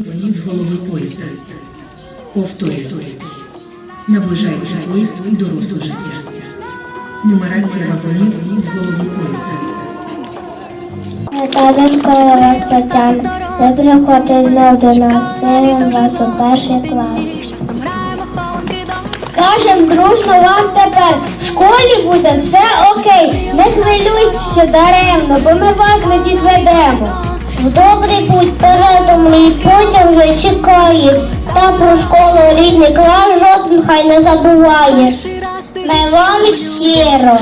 Вниз голови поїзда. Повторюю. Наближається поїзд у доросле життя. Нумерація вагонів з голови поїзда. Ви приходите знов до нас, приймемо вас у перший клас. Скажем дружно вам тепер, в школі буде все окей, не хвилюйтеся даремно, бо ми вас не підведемо. В добрий путь передом і потяг вже чекає, та про школу рідний клас жоден хай не забуває. Ми вам щиро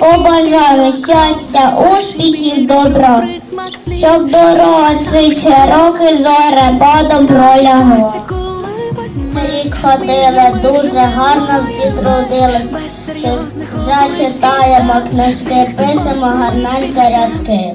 побажаємо щастя, успіхів, добра, щоб дорога свій широкий зоре бадом пролягла. Рік ходила, дуже гарно всі трудились. Вже читаємо книжки, пишемо гарненькі рядки.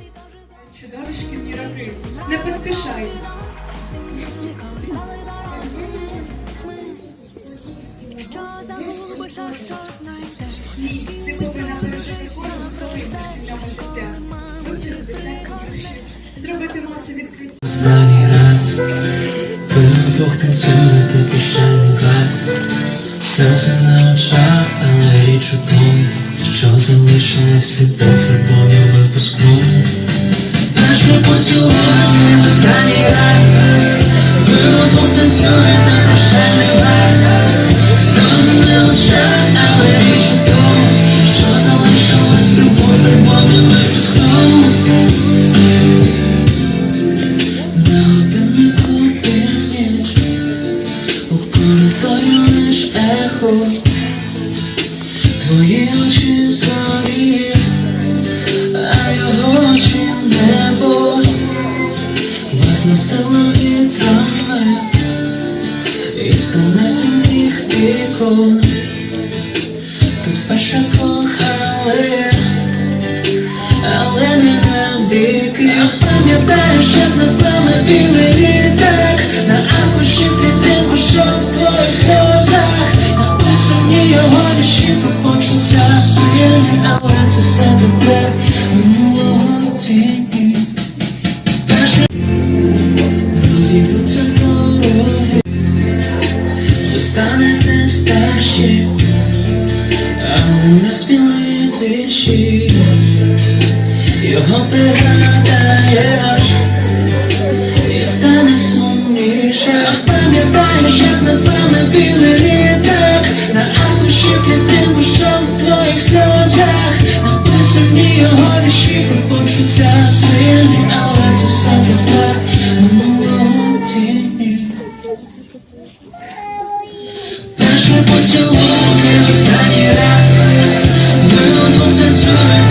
Літо вже Чудові шкільні роки. Не поспішай. Танцюєте прощальний вальс Сльози на очах, але річ у тому Що залишилась від пофарбові випуску. Ми поцілуємо останній раз із тонесеньких вікон, тут вперше кохали але не навіки Я пам'ятаю, як над нами білий літак На аркуші клітинку, що в твоїх сльозах. Написані його вірші про почуття сильні Але це все тепер минулого тіні старші а у нас сміливіші його пригадаєш і стане сумніше. Пам'ятаєш, як над вами білий літак. На аркуші клітинку, що в твоїх сльозах. Написані його вірші про почуття сильні. Але це все тепер минулого тіні Перший поцілунок і останній раз. Удвох танцюєте